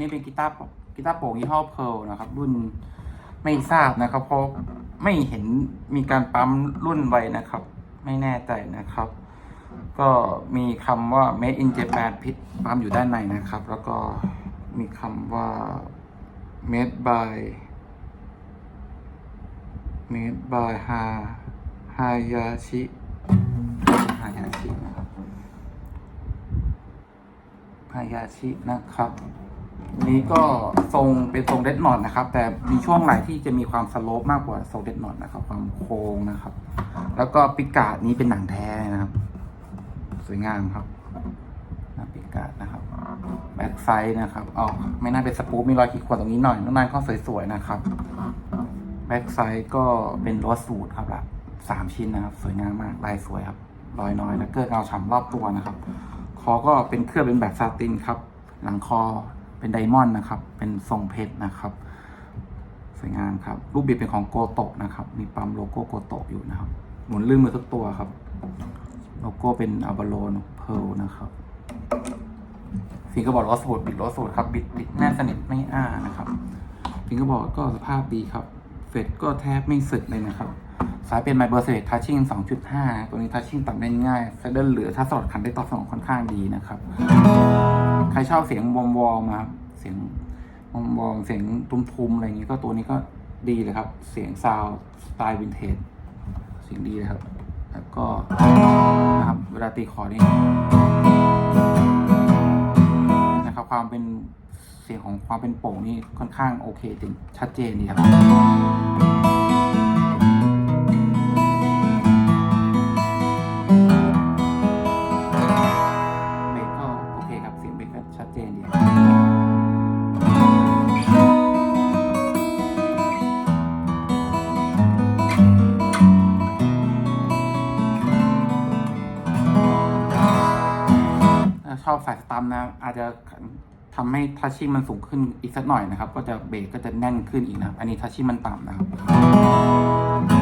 นี้เป็นกีตาร์กีตาร์โปร่งยี่ห้อเพลนะครับ รุ่นไม่ทราบนะครับ เพราะไม่เห็นมีการปั๊มรุ่นไว้นะครับ ไม่แน่ใจนะครับ ก็มีคำว่า made in Japan พิษปั๊มอยู่ด้านในนะครับ แล้วก็มีคำว่า made by made by ha hayashi hayashi นะครับฮายาชินะครับ นี้ก็ทรงเป็นทรงเดดนอตนะครับ แต่มีช่วงไหล่ที่จะมีความสโลปมากกว่าทรงเดดนอตนะครับ ความโค้งนะครับ แล้วก็ปิกาดนี้เป็นหนังแท้นะครับ สวยงามครับหน้าปิกาดนะครับแบ็กไซด์นะครับอ๋อไม่น่าเป็นสปูปมีรอยขีดข่วนตรงนี้หน่อยน้องนายก็สวยๆนะครับแบ็กไซด์ก็เป็นรถสูตรครับละสามชิ้นนะครับ สวยงามมากลายสวยครับรอยน้อยแล้วเกิดเงาฉ่ำรอบตัวนะครับ คอก็เป็นเครื่องเป็นแบบซาตินครับ หลังคอ เป็นไดมอนด์นะครับ เป็นทรงเพชรนะครับสวยงามครับ รูปบิดเป็นของโกโตะนะครับ มีปั๊มโลโก้โกโตะอยู่นะครับ หมุนลื่นมือทุกตัวครับ โลโก้เป็นอัลบาโลนเพลนะครับฟิงก็บอกล้อสูตรบิดล้อสูตรครับ บิดติดแน่นสนิทไม่อ้านะครับฟิงก็บอกก็สภาพดีครับ เฟดก็แทบไม่สึกเลยนะครับ สายเป็นไมเบอร์เซตทัชชิ่ง2.5 ตัวนี้ทัชชิ่งตัดได้ง่ายเซดเดิลเหลือถ้าสลดคันได้ตอบสนองค่อนข้างดีนะครับ ใครชอบเสียงวอมวอมครับ เสียงวอมวอมเสียงทุ้มๆ อะไรอย่างนี้ก็ตัวนี้ก็ดีเลยครับ เสียงซาวสไตล์วินเทจเสียงดีเลยครับ แล้วก็นะครับเวลาตีคอร์ดนี่นะครับความเป็นเสียงของความเป็นโป่งนี่ค่อนข้างโอเคถึงชัดเจนดีครับ ชอบสายสตัมนะ อาจจะทำให้ทัชชิ่งมันสูงขึ้นอีกสักหน่อยนะครับ ก็จะเบรกก็จะแน่นขึ้นอีกนะ อันนี้ทัชชิ่งมันต่ำนะครับ